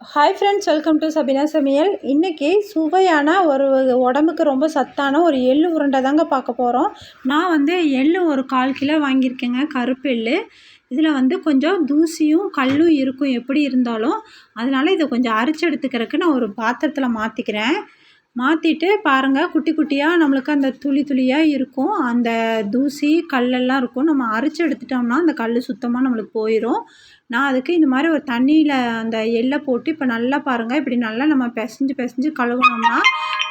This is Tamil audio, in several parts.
Hi friends welcome to Sabina சமையல் இன்றைக்கி சுவையான ஒரு உடம்புக்கு ரொம்ப சத்தான ஒரு எள்ளு உருண்டை தாங்க பார்க்க போகிறோம் நான் வந்து எள்ளு ஒரு கால் கிலோ வாங்கியிருக்கேங்க கருப்பெள்ளு இதில் வந்து கொஞ்சம் தூசியும் கல்லும் இருக்கும் எப்படி இருந்தாலும். அதனால் இதை கொஞ்சம் அரைச்சி எடுத்துக்கிறதுக்கு நான் ஒரு பாத்திரத்தில் மாற்றிக்கிறேன் மாற்றிட்டு பாருங்கள் குட்டி குட்டியாக நம்மளுக்கு அந்த துளி துளியாக இருக்கும். அந்த தூசி கல்லெல்லாம் இருக்கும். நம்ம அரைச்சி எடுத்துட்டோம்னா அந்த கல் சுத்தமாக நம்மளுக்கு போயிடும் நான் அதுக்கு இந்த மாதிரி ஒரு தண்ணியில் அந்த எள்ளை போட்டு இப்போ நல்லா பாருங்கள் இப்படி நல்லா நம்ம பிசைஞ்சு பிசைஞ்சு கழுவுனோம்னா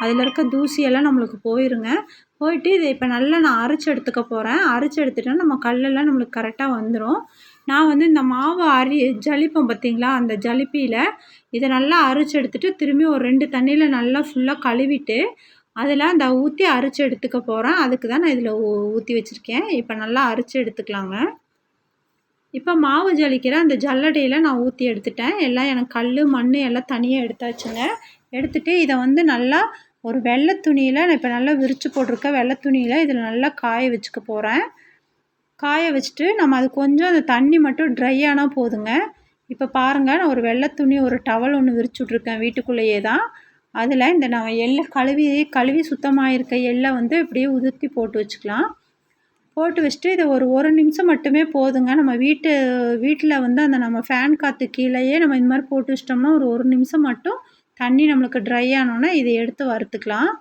அதில் இருக்க தூசியெல்லாம் நம்மளுக்கு போயிருங்க. போயிட்டு இதை இப்போ நல்லா நான் அரைச்சி எடுத்துக்க போகிறேன் அரைச்சி எடுத்துட்டா நம்ம கல்லெல்லாம் நம்மளுக்கு கரெக்டாக வந்துடும் நான் வந்து இந்த மாவு அரி ஜலிப்போம் பார்த்திங்களா? அந்த ஜலிப்பியில் இதை நல்லா அரைச்சி எடுத்துட்டு திரும்பி ஒரு ரெண்டு தண்ணியில் நல்லா ஃபுல்லாக கழுவிட்டு அதில் அந்த ஊற்றி அரைச்சி எடுத்துக்க போகிறேன் அதுக்கு தான் நான் இதில் ஊற்றி வச்சுருக்கேன். இப்போ நல்லா அரைச்சி எடுத்துக்கலாங்க. இப்போ மாவு ஜலிக்கிற அந்த ஜல்லடையில் நான் ஊற்றி எடுத்துட்டேன். எல்லாம் எனக்கு கல் மண் எல்லாம் தனியாக எடுத்தாச்சுங்க. எடுத்துகிட்டு இதை வந்து நல்லா ஒரு வெள்ளை துணியில் நான் இப்போ நல்லா விரித்து போட்டிருக்கேன் வெள்ளை துணியில் இதில் நல்லா காய வச்சுக்க போகிறேன் காய வச்சுட்டு நம்ம அது கொஞ்சம் அந்த தண்ணி மட்டும் ட்ரை ஆனால் போதுங்க. இப்போ பாருங்கள் நான் ஒரு வெள்ளை துணி ஒரு டவல் ஒன்று விரிச்சு விட்ருக்கேன் வீட்டுக்குள்ளேயே தான் அதில் இந்த நான் எள்ளை கழுவி கழுவி சுத்தமாக இருக்க எள்ளை வந்து இப்படியே உதிர்த்தி போட்டு வச்சுக்கலாம். போட்டு வச்சுட்டு இதை ஒரு ஒரு நிமிஷம் மட்டுமே போதுங்க. நம்ம வீட்டு வீட்டில் வந்து அந்த நம்ம ஃபேன் காற்று கீழேயே நம்ம இந்த மாதிரி போட்டு வச்சிட்டோம்னா ஒரு ஒரு நிமிஷம் மட்டும் தண்ணி நம்மளுக்கு ட்ரை ஆனோன்னா இதை எடுத்து வறுத்துக்கலாம்.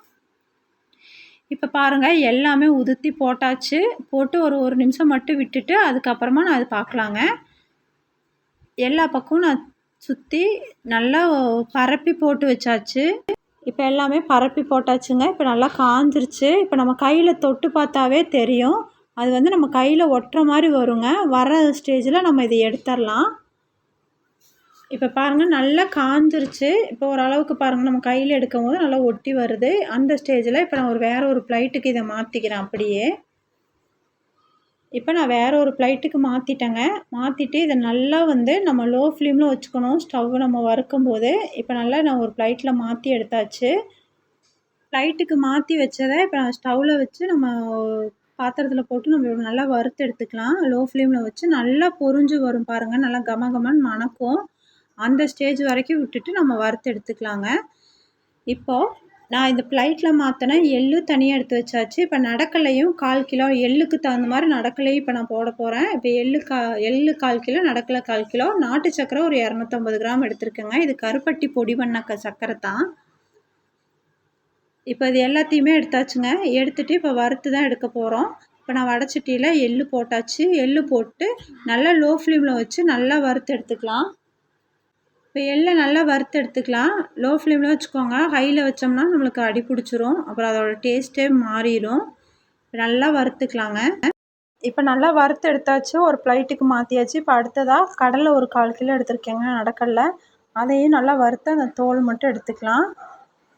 இப்போ பாருங்கள் எல்லாமே உதுத்தி போட்டாச்சு. போட்டு ஒரு ஒரு நிமிஷம் மட்டும் விட்டுட்டு அதுக்கப்புறமா நான் அது பார்க்கலாங்க எல்லா பக்கமும் நான் சுற்றி நல்லா பரப்பி போட்டு வச்சாச்சு. இப்போ எல்லாமே பரப்பி போட்டாச்சுங்க. இப்போ நல்லா காஞ்சிருச்சு. இப்போ நம்ம கையில் தொட்டு பார்த்தாவே தெரியும். அது வந்து நம்ம கையில் ஒட்டுற மாதிரி வருங்க. வர ஸ்டேஜில் நம்ம இதை எடுத்துடலாம். இப்போ பாருங்கள் நல்லா காஞ்சிருச்சு. இப்போ ஓரளவுக்கு பாருங்கள் நம்ம கையில் எடுக்கும் போது நல்லா ஒட்டி வருது. அந்த ஸ்டேஜில் இப்போ நான் ஒரு வேறு ஒரு ப்ளைட்டுக்கு இதை மாற்றிக்கிறேன் அப்படியே. இப்போ நான் வேறு ஒரு ப்ளைட்டுக்கு மாற்றிட்டேங்க மாற்றிட்டு இதை நல்லா வந்து நம்ம லோ ஃப்ளேமில் வச்சுக்கணும் ஸ்டவ் நம்ம வறுக்கும் போது இப்போ நல்லா நான் ஒரு ப்ளைட்டில் மாற்றி எடுத்தாச்சு. ஃப்ளைட்டுக்கு மாற்றி வச்சதை இப்போ நான் ஸ்டவ்வில் வச்சு நம்ம பாத்திரத்தில் போட்டு நம்ம நல்லா வறுத்து எடுத்துக்கலாம். லோ ஃப்ளேமில் வச்சு நல்லா பொறிஞ்சு வரும் பாருங்கள் நல்லா கம கமன்னு மணக்கும். அந்த ஸ்டேஜ் வரைக்கும் விட்டுட்டு நம்ம வறுத்து எடுத்துக்கலாங்க. இப்போது நான் இந்த ப்ளைட்டில் மாற்றினேன் எள்ளு தனியாக எடுத்து வச்சாச்சு. இப்போ நடக்கலையும் கால் கிலோ எள்ளுக்கு தகுந்த மாதிரி நடக்கலையும் இப்போ நான் போட போகிறேன் இப்போ எள்ளு கா எள்ளு கால் கிலோ நடக்கலை கால் கிலோ நாட்டு சக்கரை ஒரு இரநூத்தம்பது கிராம் எடுத்துருக்கேங்க. இது கருப்பட்டி பொடி பண்ண சக்கரை தான். இப்போ இது எல்லாத்தையுமே எடுத்தாச்சுங்க. எடுத்துகிட்டு இப்போ வறுத்து தான் எடுக்க போகிறோம் இப்போ நான் வடச்சட்டியில் எள்ளு போட்டாச்சு. எள்ளு போட்டு நல்லா லோ ஃப்ளேமில் வச்சு நல்லா வறுத்து எடுத்துக்கலாம். இப்போ எள்ளை நல்லா வறுத்து எடுத்துக்கலாம். லோ ஃப்ளேமில் வச்சுக்கோங்க. ஹையில் வச்சோம்னா நம்மளுக்கு அடி பிடிச்சிரும். அப்புறம் அதோடய டேஸ்ட்டே மாறிடும். நல்லா வறுத்துக்கலாங்க. இப்போ நல்லா வறுத்து எடுத்தாச்சு. ஒரு ப்ளைட்டுக்கு மாற்றியாச்சு இப்போ அடுத்ததாக கடலை ஒரு கால் கிலோ எடுத்திருக்கேங்க நடக்கடலை அதையும் நல்லா வறுத்து அந்த தோல் மட்டும் எடுத்துக்கலாம்.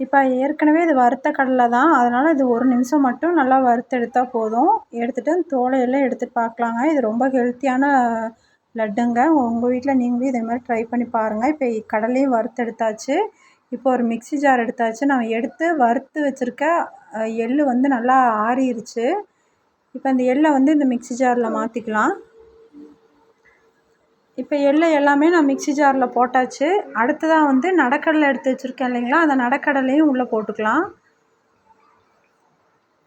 இப்போ ஏற்கனவே இது வறுத்த கடலை தான். அதனால் இது ஒரு நிமிஷம் மட்டும் நல்லா வறுத்து எடுத்தால் போதும். எடுத்துகிட்டு அந்த தோலையெல்லாம் எடுத்துகிட்டு பார்க்கலாங்க. இது ரொம்ப ஹெல்த்தியான லட்டுங்க. உங்கள் வீட்டில் நீங்களும் இதே மாதிரி ட்ரை பண்ணி பாருங்கள் இப்போ கடலையும் வறுத்து எடுத்தாச்சு. இப்போ ஒரு மிக்சி ஜார் எடுத்தாச்சு. நான் எடுத்து வறுத்து வச்சுருக்க எள் வந்து நல்லா ஆறிடுச்சு இப்போ அந்த எள்ளை வந்து இந்த மிக்சி ஜாரில் மாற்றிக்கலாம் இப்போ எள்ளை எல்லாமே நான் மிக்சி ஜாரில் போட்டாச்சு. அடுத்ததாக வந்து நடக்கடலை எடுத்து வச்சுருக்கேன் இல்லைங்களா? அந்த நடக்கடலையும் உள்ளே போட்டுக்கலாம்.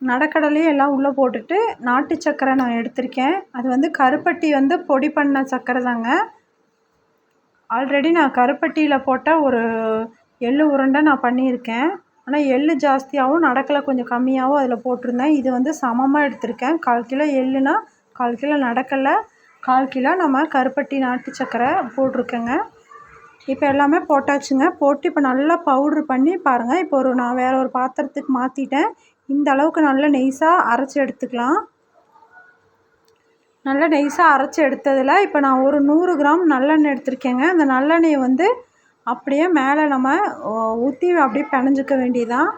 நடக்கடலையும் எல்லாம் உள்ளே போட்டுட்டு நாட்டு சக்கரை நான் எடுத்திருக்கேன். அது வந்து கருப்பட்டி வந்து பொடி பண்ண சக்கரை தாங்க. ஆல்ரெடி நான் கருப்பட்டியில் போட்ட ஒரு எள்ளு உருண்டை நான் பண்ணியிருக்கேன். ஆனால் எள்ளு ஜாஸ்தியாகவும் நடக்கலை கொஞ்சம் கம்மியாகவும் அதில் போட்டிருந்தேன். இது வந்து சமமாக எடுத்திருக்கேன். கால் கிலோ எள்ளுனா கால் கிலோ நடக்கலை. கால் கிலோ நம்ம கருப்பட்டி நாட்டு சக்கரை போட்டிருக்கேங்க. இப்போ எல்லாமே போட்டாச்சுங்க. போட்டு இப்போ நல்லா பவுட்ரு பண்ணி பாருங்கள் இப்போ ஒரு நான் வேறு ஒரு பாத்திரத்துக்கு மாற்றிட்டேன் இந்த அளவுக்கு நல்லா நெய்ஸாக அரைச்சி எடுத்துக்கலாம். நல்லா நெய்ஸாக அரைச்சி எடுத்ததில் இப்போ நான் ஒரு நூறு கிராம் நல்லெண்ணெய் எடுத்திருக்கேங்க. அந்த நல்லெண்ணெயை வந்து அப்படியே மேலே நம்ம ஊற்றி அப்படியே பிணைஞ்சிக்க வேண்டியதான்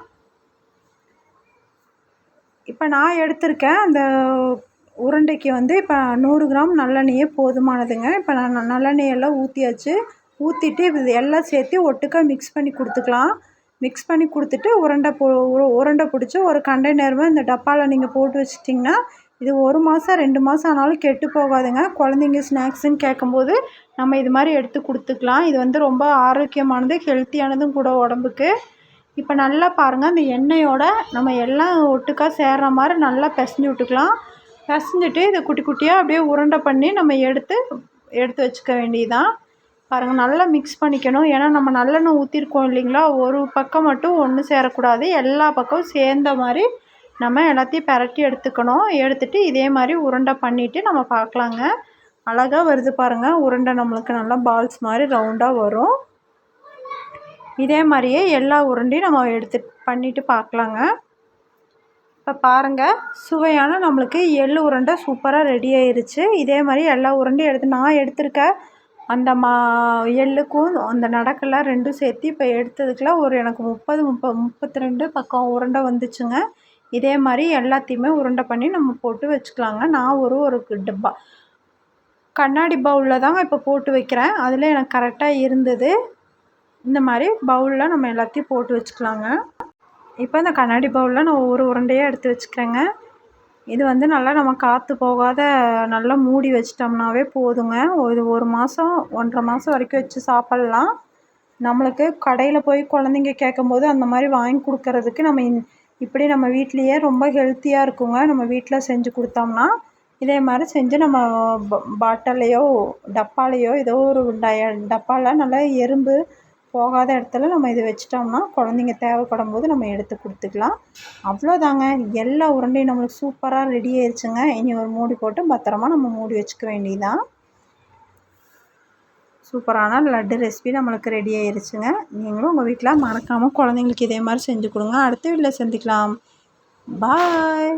இப்போ நான் எடுத்திருக்கேன். அந்த உருண்டைக்கு வந்து இப்போ நூறு கிராம் நல்லெண்ணெயே போதுமானதுங்க. இப்போ நான் நல்லெண்ணெயெல்லாம் ஊற்றியாச்சு ஊற்றிட்டு இது எல்லாம் சேர்த்து ஒட்டுக்கா மிக்ஸ் பண்ணி கொடுத்துக்கலாம். மிக்ஸ் பண்ணி கொடுத்துட்டு உருண்டை போ உருண்டை பிடிச்சி ஒரு கண்டெய்னருமே இந்த டப்பாவில் நீங்கள் போட்டு வச்சிட்டிங்கன்னா இது ஒரு மாதம் ரெண்டு மாதம் ஆனாலும் கெட்டு போகாதுங்க. குழந்தைங்க ஸ்நாக்ஸுன்னு கேட்கும்போது நம்ம இது மாதிரி எடுத்து கொடுத்துக்கலாம். இது வந்து ரொம்ப ஆரோக்கியமானது ஹெல்த்தியானதும் கூட உடம்புக்கு. இப்போ நல்லா பாருங்கள் அந்த எண்ணெயோட நம்ம எல்லாம் ஒட்டுக்காக சேர்கிற மாதிரி நல்லா பிசைஞ்சு விட்டுக்கலாம். பிசைஞ்சிட்டு இதை குட்டி குட்டியாக அப்படியே உருண்டை பண்ணி நம்ம எடுத்து எடுத்து வச்சுக்க வேண்டியதுதான். பாருங்கள் நல்லா மிக்ஸ் பண்ணிக்கணும். ஏன்னா நம்ம நல்லெண்ணெய் ஊற்றிருக்கோம் இல்லைங்களா? ஒரு பக்கம் மட்டும் ஒன்று சேரக்கூடாது. எல்லா பக்கமும் சேர்ந்த மாதிரி நம்ம எல்லாத்தையும் பரட்டி எடுத்துக்கணும். எடுத்துகிட்டு இதே மாதிரி உருண்டை பண்ணிவிட்டு நம்ம பார்க்கலாங்க. அழகாக வருது பாருங்கள் உருண்டை நம்மளுக்கு நல்லா பால்ஸ் மாதிரி ரவுண்டாக வரும். இதே மாதிரியே எல்லா உருண்டையும் நம்ம எடுத்து பண்ணிவிட்டு பார்க்கலாங்க. இப்போ பாருங்கள் சுவையான நம்மளுக்கு எள் உருண்டை சூப்பராக ரெடி ஆயிருச்சு. இதே மாதிரி எல்லா உருண்டையும் எடுத்து நான் எடுத்திருக்கேன். அந்த மா எள்ளுக்கும் அந்த நடக்கெல்லாம் ரெண்டும் சேர்த்து இப்போ எடுத்ததுக்குலாம் ஒரு எனக்கு முப்பது முப்ப முப்பத்தி ரெண்டு பக்கம் உருண்டை வந்துச்சுங்க. இதே மாதிரி எல்லாத்தையுமே உருண்டை பண்ணி நம்ம போட்டு வச்சுக்கலாங்க. நான் ஒரு ஒரு டப்பா. கண்ணாடி பவுலில் தாங்க இப்போ போட்டு வைக்கிறேன். அதில் எனக்கு கரெக்டாக இருந்தது. இந்த மாதிரி பவுலில் நம்ம எல்லாத்தையும் போட்டு வச்சுக்கலாங்க. இப்போ இந்த கண்ணாடி பவுலில் நான் ஒவ்வொரு உருண்டையாக எடுத்து வச்சுக்கிறேங்க. இது வந்து நல்லா நம்ம காற்று போகாத நல்லா மூடி வச்சிட்டோம்னாவே போதுங்க. இது ஒரு மாதம் ஒன்றரை மாதம் வரைக்கும் வச்சு சாப்பிட்லாம். நம்மளுக்கு கடையில் போய் குழந்தைங்க கேட்கும்போது அந்த மாதிரி வாங்கி கொடுக்கறதுக்கு நம்ம இப்படி நம்ம வீட்லேயே ரொம்ப ஹெல்த்தியாக இருக்குங்க. நம்ம வீட்டில் செஞ்சு கொடுத்தோம்னா இதே மாதிரி செஞ்சு நம்ம பாட்டிலையோ டப்பாலையோ ஏதோ ஒரு டய டப்பாவில் நல்லா எறும்பு போகாத இடத்துல நம்ம இதை வச்சிட்டோம்னா குழந்தைங்க தேவைப்படும் போது நம்ம எடுத்து கொடுத்துக்கலாம். அவ்வளோதாங்க. எல்லா உருண்டையும் நம்மளுக்கு சூப்பராக ரெடி ஆயிடுச்சுங்க இனி ஒரு மூடி போட்டு பத்திரமா நம்ம மூடி வச்சுக்க வேண்டியதான் சூப்பரான லட்டு ரெசிபி நம்மளுக்கு ரெடி ஆயிருச்சுங்க. நீங்களும் உங்கள் வீட்டில் மறக்காமல் குழந்தைங்களுக்கு இதே மாதிரி செஞ்சு கொடுங்க. அடுத்த வீட்டில் சந்திக்கலாம். பாய்